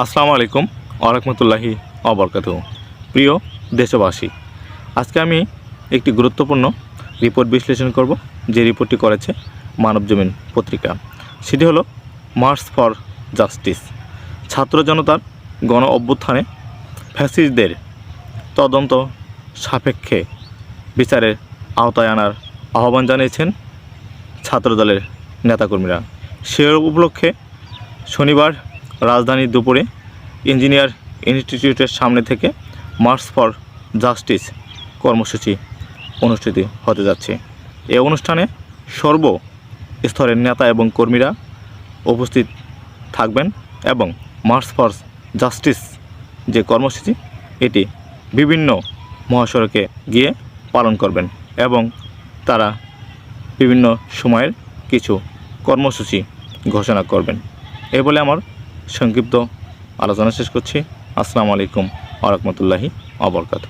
আসসালামু আলাইকুম আরহামতুল্লাহি অবরকাত প্রিয় দেশবাসী, আজকে আমি একটি গুরুত্বপূর্ণ রিপোর্ট বিশ্লেষণ করব, যে রিপোর্টটি করেছে মানবজমিন পত্রিকা। সেটি হলো মার্চ ফর জাস্টিস। ছাত্র জনতার গণ অভ্যুত্থানে ফ্যাসিস্টদের তদন্ত সাপেক্ষে বিচারের আওতায় আনার আহ্বান জানিয়েছেন ছাত্রদলের নেতাকর্মীরা। সে উপলক্ষে শনিবার রাজধানীর দুপুরে ইঞ্জিনিয়ার ইনস্টিটিউটের সামনে থেকে মার্চ ফর জাস্টিস কর্মসূচি অনুষ্ঠিত হতে যাচ্ছে। এ অনুষ্ঠানে সর্ব স্তরের নেতা এবং কর্মীরা উপস্থিত থাকবেন এবং মার্চ ফর জাস্টিস যে কর্মসূচি, এটি বিভিন্ন মহাসড়কে গিয়ে পালন করবেন এবং তারা বিভিন্ন সময়ের কিছু কর্মসূচি ঘোষণা করবেন। এই বলে আমার সংক্ষিপ্ত আলোচনা শেষ করছি। আসসালামু আলাইকুম আরহামতুল্লাহি আবরকাত